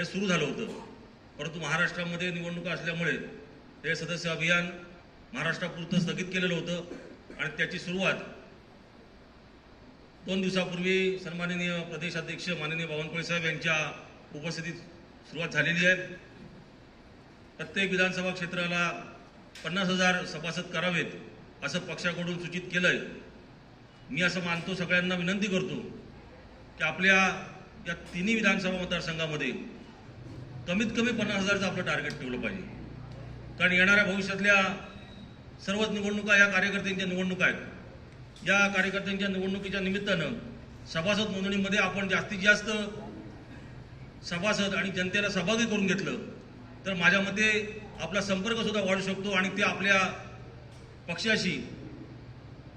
हे सुरू झालं होतं. परंतु महाराष्ट्रामध्ये निवडणुका असल्यामुळे हे सदस्य अभियान महाराष्ट्रापुरतं स्थगित केलेलं होतं आणि त्याची सुरुवात दोन दिवसापूर्वी सन्माननीय प्रदेशाध्यक्ष माननीय बावनकुळे साहेब यांच्या उपस्थितीत सुरुवात झालेली आहे. प्रत्येक विधानसभा क्षेत्राला पन्नास हजार सभासद करावेत असं पक्षाकडून सूचित केलंय. मी असं मानतो सगळ्यांना विनंती करतो की आपल्या या तिन्ही विधानसभा मतदारसंघामध्ये कमीत कमी पन्नास हजारचं आपलं टार्गेट ठेवलं पाहिजे. कारण येणाऱ्या भविष्यातल्या सर्वच निवडणुका या कार्यकर्त्यांच्या निवडणुका आहेत. या कार्यकर्त्यांच्या निवडणुकीच्या निमित्तानं सभासद नोंदणीमध्ये आपण जास्तीत जास्त सभासद आणि जनतेला सहभागी करून घेतलं तर माझ्या मते आपला संपर्कसुद्धा वाढू शकतो आणि ते आपल्या पक्षाशी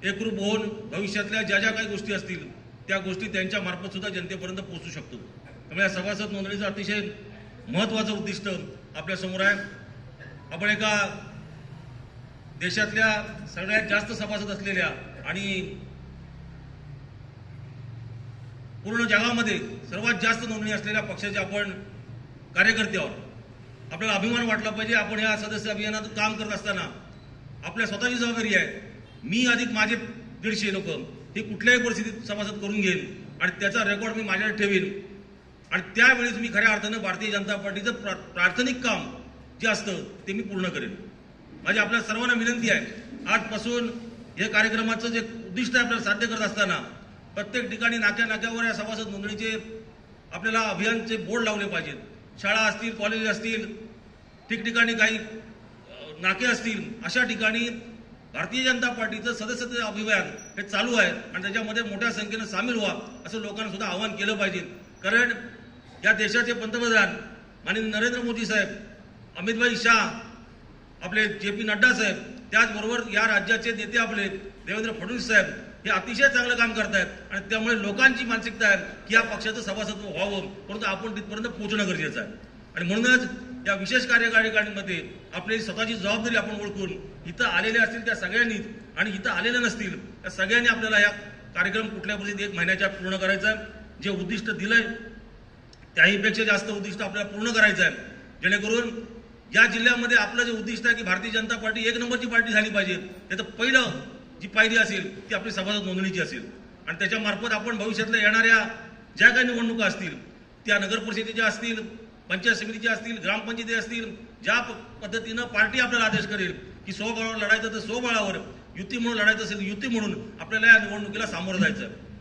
एकरूप होऊन भविष्यातल्या ज्या ज्या काही गोष्टी असतील त्या गोष्टी त्यांच्या जनतेपर्यंत पोहोचू शकतो. त्यामुळे या सभासद नोंदणीचं अतिशय महत्वाचं उद्दिष्ट आपल्यासमोर आहे. आपण एका देशातल्या सगळ्यात जास्त सभासद असलेल्या आणि पूर्ण जगामध्ये सर्वात जास्त नोंदणी असलेल्या पक्षाचे आपण कार्यकर्ते आहोत. आपल्याला अभिमान वाटला पाहिजे. आपण या सदस्य अभियानात काम करत असताना आपल्या स्वतःची जबाबदारी आहे. मी अधिक माझे दीडशे लोक हे कुठल्याही परिस्थितीत सभासद करून घेईन आणि त्याचा रेकॉर्ड मी माझ्याकडे ठेवीन. आणि त्यावेळेस मी खऱ्या अर्थानं भारतीय जनता पार्टीचं प्रा प्राथमिक काम जे असतं ते मी पूर्ण करेन. माझी आपल्या सर्वांना विनंती आहे. आजपासून हे कार्यक्रमाचं जे उद्दिष्ट आहे आपल्याला साध्य करत असताना प्रत्येक ठिकाणी नाक्या नाक्यावर या सभासद नोंदणीचे आपल्याला अभियानचे बोर्ड लावले पाहिजेत. शाळा असतील कॉलेज असतील ठिकठिकाणी काही नाके असतील अशा ठिकाणी भारतीय जनता पार्टीचं सदस्यत्व अभियान हे चालू आहे आणि त्याच्यामध्ये मोठ्या संख्येनं सामील व्हा असं लोकांना सुद्धा आवाहन केलं पाहिजे. कारण या देशाचे पंतप्रधान माननीय नरेंद्र मोदी साहेब अमितभाई शाह आपले जे पी नड्डा साहेब त्याचबरोबर या राज्याचे नेते आपले देवेंद्र फडणवीस साहेब हे अतिशय चांगलं काम करतायत आणि त्यामुळे लोकांची मानसिकता आहे की या पक्षाचं सभासत्व व्हावं परंतु आपण तिथपर्यंत पोहोचणं गरजेचं आहे. आणि म्हणूनच या विशेष कार्यकारिणीमध्ये आपली स्वतःची जबाबदारी आपण ओळखून इथं आलेले असतील त्या सगळ्यांनीच आणि इथं आलेल्या नसतील त्या सगळ्यांनी आपल्याला या कार्यक्रम कुठल्या परिस्थितीत एक महिन्याच्या पूर्ण करायचा आहे. जे उद्दिष्ट दिलंय त्याहीपेक्षा जास्त उद्दिष्ट आपल्याला पूर्ण करायचं आहे. जेणेकरून या जिल्ह्यामध्ये आपलं जे उद्दिष्ट आहे की भारतीय जनता पार्टी एक नंबरची पार्टी झाली पाहिजे. त्याचं पहिलं जी पायरी असेल ती आपली सभासद नोंदणीची असेल. आणि त्याच्यामार्फत आपण भविष्यातल्या येणाऱ्या ज्या काही निवडणुका असतील त्या नगर परिषदेच्या असतील पंचायत समितीच्या असतील ग्रामपंचायती असतील ज्या पद्धतीनं पार्टी आपल्याला आदेश करेल की स्वबळावर लढायचं तर स्वबळावर युती म्हणून लढायचं असेल युती म्हणून आपल्याला या निवडणुकीला सामोरं जायचं आहे.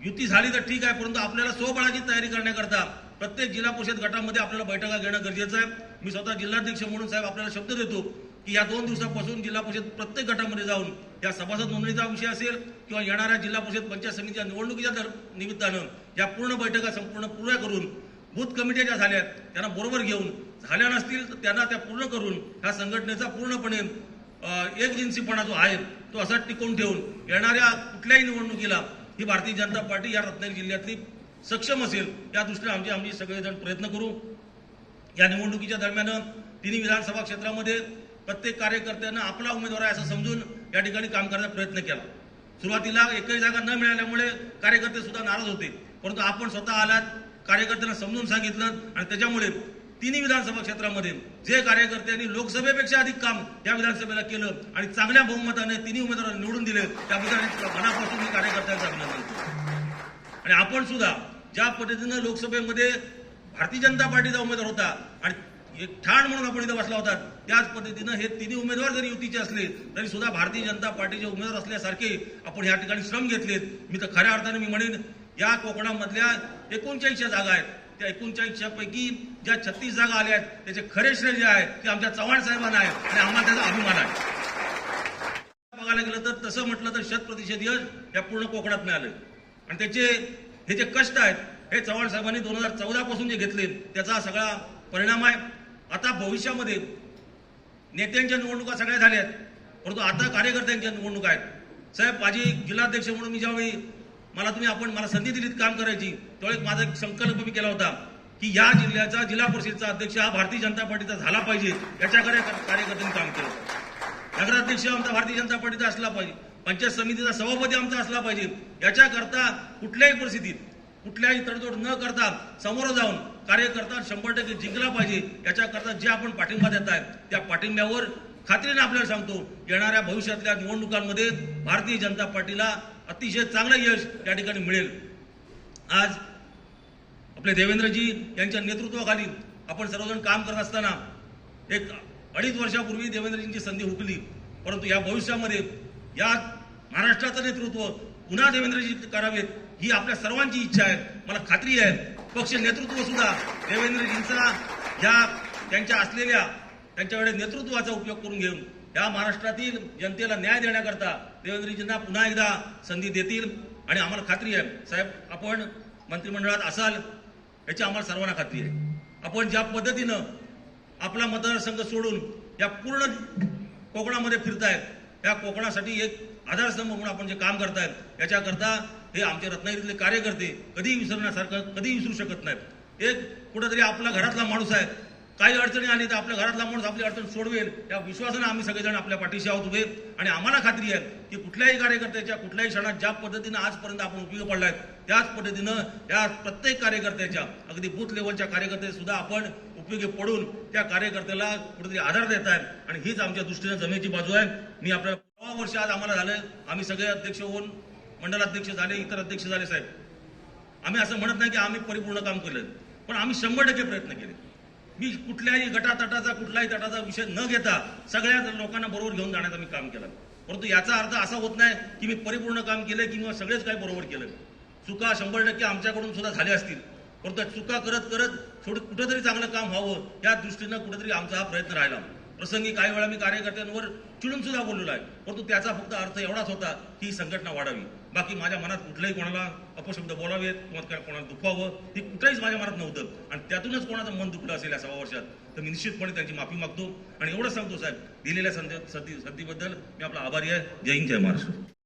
युती झाली तर ठीक आहे परंतु आपल्याला स्वबळाची तयारी करण्याकरता प्रत्येक जिल्हा परिषद गटामध्ये आपल्याला बैठका घेणं गरजेचं आहे. मी स्वतः जिल्हाध्यक्ष म्हणून साहेब आपल्याला शब्द देतो की या दोन दिवसापासून जिल्हा परिषद प्रत्येक गटामध्ये जाऊन या सभासद नोंदणीचा विषय असेल किंवा येणाऱ्या जिल्हा परिषद पंचायत समितीच्या निवडणुकीच्या दर- निमित्तानं या पूर्ण बैठका संपूर्ण पूर्ण करून बूथ कमिट्या ज्या झाल्या आहेत त्यांना बरोबर घेऊन झाल्या नसतील तर त्यांना त्या पूर्ण करून ह्या संघटनेचा पूर्णपणे अ, जो आहे तो असा टिकवून ठेवून येणाऱ्या कुठल्याही निवडणुकीला ही भारतीय जनता पार्टी या रत्नागिरी जिल्ह्यातली सक्षम असेल या दृष्टीने आमचे आम्ही सगळेजण प्रयत्न करू. या निवडणुकीच्या दरम्यान तिन्ही विधानसभा क्षेत्रामध्ये प्रत्येक कार्यकर्त्यानं आपला उमेदवार आहे असं समजून या ठिकाणी काम करण्याचा प्रयत्न केला. सुरुवातीला एकही जागा न मिळाल्यामुळे कार्यकर्ते सुद्धा नाराज होते. परंतु आपण स्वतः आलात कार्यकर्त्यांना समजून सांगितलं आणि त्याच्यामुळे तिन्ही विधानसभा क्षेत्रामध्ये जे कार्यकर्त्यांनी लोकसभेपेक्षा अधिक काम या विधानसभेला केलं आणि चांगल्या बहुमताने तिन्ही उमेदवारांना निवडून दिले त्याबद्दल मनापासून मी कार्यकर्त्यांचा अभिनंदन करतो. आणि आपण सुद्धा ज्या पद्धतीनं लोकसभेमध्ये भारतीय जनता पार्टीचा उमेदवार होता आणि एक ठाण म्हणून आपण इथं बसला होता त्याच पद्धतीनं हे तिन्ही उमेदवार जरी युतीचे असले तरी सुद्धा भारतीय जनता पार्टीचे उमेदवार असल्यासारखे आपण या ठिकाणी श्रम घेतलेत. मी तर खऱ्या अर्थाने मी म्हणेन या कोकणामधल्या एकोणचाळीसच्या जागा आहेत. त्या एकोणचाळीसच्यापैकी ज्या छत्तीस जागा आल्या आहेत त्याचे खरे श्रेय जे आहे ते आमच्या चव्हाण साहेबांना आहे आणि आम्हाला त्याचा अभिमान आहे. बघायला गेलं तर तसं म्हटलं तर शत प्रतिशत यश या पूर्ण कोकणात मिळालं. आणि त्याचे हे जे कष्ट आहेत हे चव्हाण साहेबांनी दोन हजार चौदा पासून जे घेतले त्याचा सगळा परिणाम आहे. आता भविष्यामध्ये नेत्यांच्या निवडणुका सगळ्या झाल्या आहेत परंतु आता कार्यकर्त्यांच्या निवडणुका आहेत. साहेब माझी जिल्हाध्यक्ष म्हणून मी ज्यावेळी मला तुम्ही आपण मला संधी दिलीत काम करायची. त्यावेळेस माझा एक संकल्प मी केला होता की या जिल्ह्याचा जिल्हा परिषदचा अध्यक्ष हा भारतीय जनता पार्टीचा झाला पाहिजे. याच्याकडे कार्यकर्त्यांनी काम केलं. नगराध्यक्ष आमचा भारतीय जनता पार्टीचा असला पाहिजे. पंचायत समितीचा सभापती आमचा असला पाहिजे. याच्याकरता कुठल्याही परिस्थितीत कुठल्याही तडजोड न करता समोर जाऊन कार्यकर्ता शंभर टक्के जिंकला पाहिजे. याच्याकरता जे आपण पाठिंबा देत आहे त्या पाठिंब्यावर खात्रीने आपल्याला सांगतो येणाऱ्या भविष्यातल्या निवडणुकांमध्ये भारतीय जनता पार्टीला अतिशय चांगलं यश या ठिकाणी मिळेल. आज आपले देवेंद्रजी यांच्या नेतृत्वाखाली आपण सर्वजण काम करत असताना एक अडीच वर्षापूर्वी देवेंद्रजींची संधी हुकली. परंतु या भविष्यामध्ये या महाराष्ट्राचं नेतृत्व पुन्हा देवेंद्रजी करावेत ही आपल्या सर्वांची इच्छा आहे. मला खात्री आहे. पक्ष नेतृत्व सुद्धा देवेंद्रजींचा या त्यांच्या असलेल्या त्यांच्याकडे नेतृत्वाचा उपयोग करून घेऊन या महाराष्ट्रातील जनतेला न्याय देण्याकरता देवेंद्रजींना पुन्हा एकदा संधी देतील. आणि आम्हाला खात्री आहे साहेब आपण मंत्रिमंडळात असाल याची आम्हाला सर्वांना खात्री आहे. आपण ज्या पद्धतीनं आपला मतदारसंघ सोडून या पूर्ण कोकणामध्ये फिरतायत या कोकणासाठी एक आधारस्तंभ म्हणून आपण जे काम करतायत याच्याकरता हे आमचे रत्नागिरीतले कार्यकर्ते कधीही विसरण्यासारखं कधीही विसरू शकत नाहीत. एक कुठेतरी आपला घरातला माणूस आहे काही अडचणी आली तर आपल्या घरातला माणूस आपली अडचण सोडवेल. या विश्वासानं आम्ही सगळेजण आपल्या पाठीशी आहोत उभे. आणि आम्हाला खात्री आहे की कुठल्याही कार्यकर्त्याच्या कुठल्याही क्षणात ज्या पद्धतीनं आजपर्यंत आपण उपयोग पडलाय त्याच पद्धतीनं या प्रत्येक कार्यकर्त्याच्या अगदी बूथ लेवलच्या कार्यकर्ते सुद्धा आपण उपयोगी पडून त्या कार्यकर्त्याला कुठेतरी आधार देत आहे आणि हीच आमच्या दृष्टीनं जमेची बाजू आहे. मी आपल्या सोळा वर्ष आज आम्हाला झालं. आम्ही सगळे अध्यक्ष होऊन मंडलाध्यक्ष झाले इतर अध्यक्ष झाले साहेब. आम्ही असं म्हणत नाही की आम्ही परिपूर्ण काम केलं. पण आम्ही शंभर टक्के प्रयत्न केले. मी कुठल्याही गटातटाचा कुठलाही तटाचा विषय न घेता सगळ्या लोकांना बरोबर घेऊन जाण्याचं मी काम केलं. परंतु याचा अर्थ असा होत नाही की मी परिपूर्ण काम केलं किंवा सगळेच काही बरोबर केलं. चुका शंभर टक्के आमच्याकडून सुद्धा झाल्या असतील. परंतु चुका करत करत थोडं कुठंतरी चांगलं काम व्हावं या दृष्टीनं कुठेतरी आमचा हा प्रयत्न राहिला. प्रसंगी काही वेळा मी कार्यकर्त्यांवर चिडून सुद्धा बोललेलो आहे. परंतु त्याचा फक्त अर्थ एवढाच होता की ही संघटना वाढावी. बाकी माझ्या मनात कुठलाही कोणाला अपशब्द बोलावेत किंवा काय कोणाला दुखवावं हे कुठलाहीच माझ्या मनात नव्हतं. आणि त्यातूनच कोणाचं मन दुखलं असेल या सव्वा वर्षात तर मी निश्चितपणे त्यांची माफी मागतो. आणि एवढं सांगतो साहेब दिलेल्या संधी संधी संधीबद्दल मी आपला आभारी आहे. जय हिंद जय महाराष्ट्र.